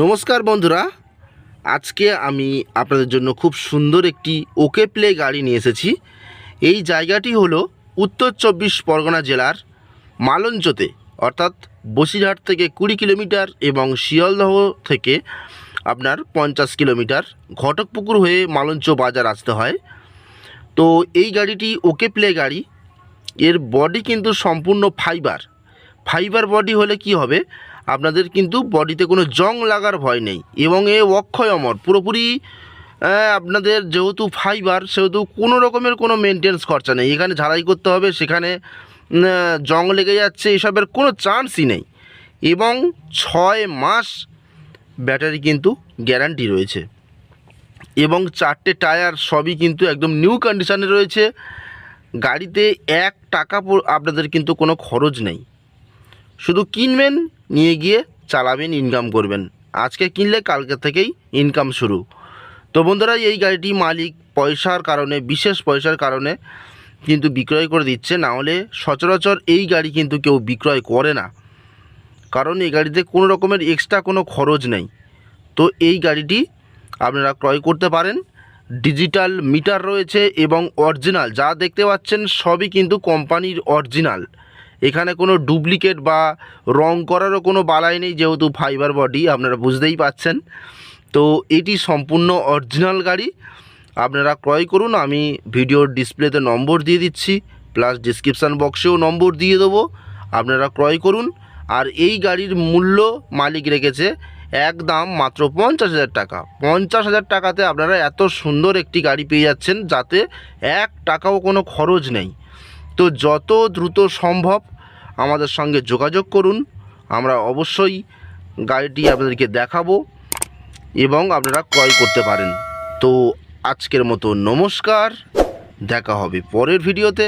নমস্কার বন্ধুরা। আজকে আমি আপনাদের জন্য খুব সুন্দর একটি ওকে প্লে গাড়ি নিয়ে এসেছি। এই জায়গাটি হলো উত্তর চব্বিশ পরগনা জেলার মালঞ্চতে, অর্থাৎ বসিরহাট থেকে কুড়ি কিলোমিটার এবং শিয়ালদহ থেকে আপনার পঞ্চাশ কিলোমিটার ঘটকপুকুর হয়ে মালঞ্চ বাজার আসতে হয়। তো এই গাড়িটি ওকে প্লে গাড়ি। এর বডি কিন্তু সম্পূর্ণ ফাইবার ফাইবার বডি হলে কি হবে? আপনাদের কিন্তু বডিতে কোনো জং লাগার ভয় নেই এবং এ অক্ষয় অমর, পুরোপুরি আপনাদের যেহেতু ফাইবার, সেহেতু কোনো রকমের কোনো মেনটেন্স খরচা নেই। এখানে ঝাড়াই করতে হবে, সেখানে জং লেগে যাচ্ছে, এসবের কোনো চান্সই নেই। এবং ছয় মাস ব্যাটারি কিন্তু গ্যারান্টি রয়েছে। এবং চারটে টায়ার সবই কিন্তু একদম নিউ কন্ডিশনে রয়েছে। গাড়িতে এক টাকা আপনাদের কিন্তু কোনো খরচ নেই। শুধু কিনবেন, নিয়ে গিয়ে চালাবেন ইনকাম করবেন। আজকে কিনলে কালকে থেকেই ইনকাম শুরু। তো বন্ধুরা, এই গাড়িটি মালিক পয়সার কারণে, বিশেষ পয়সার কারণে কিন্তু বিক্রয় করে দিচ্ছে। না হলে সচরাচর এই গাড়ি কিন্তু কেউ বিক্রয় করে না। কারণ এই গাড়িতে কোনো রকমের এক্সট্রা কোনো খরচ নেই। তো এই গাড়িটি আপনারা ক্রয় করতে পারেন। ডিজিটাল মিটার রয়েছে এবং অরিজিনাল যা দেখতে পাচ্ছেন সবই কিন্তু কোম্পানির অরিজিনাল এখানে কোনো ডুপ্লিকেট বা রং করারও কোনো বালাই নেই, যেহেতু ফাইবার বডি আপনারা বুঝতেই পাচ্ছেন। তো এটি সম্পূর্ণ অরিজিনাল গাড়ি। আপনারা ক্রয় করুন, আমি ভিডিওর ডিসপ্লেতে নম্বর দিয়ে দিচ্ছি প্লাস ডিসক্রিপশান বক্সেও নম্বর দিয়ে দেবো। আপনারা ক্রয় করুন, আর এই গাড়ির মূল্য মালিক রেখেছে একদম মাত্র পঞ্চাশ হাজার টাকা। পঞ্চাশ হাজার টাকাতে আপনারা এত সুন্দর একটি গাড়ি পেয়ে যাচ্ছেন, যাতে এক টাকাও কোনো খরচ নেই। তো যত দ্রুত সম্ভব আমাদের সঙ্গে যোগাযোগ করুন। আমরা অবশ্যই গাড়িটি আপনাদেরকে দেখাবো এবং আপনারা ক্রয় করতে পারেন। তো আজকের মতো নমস্কার, দেখা হবে পরের ভিডিওতে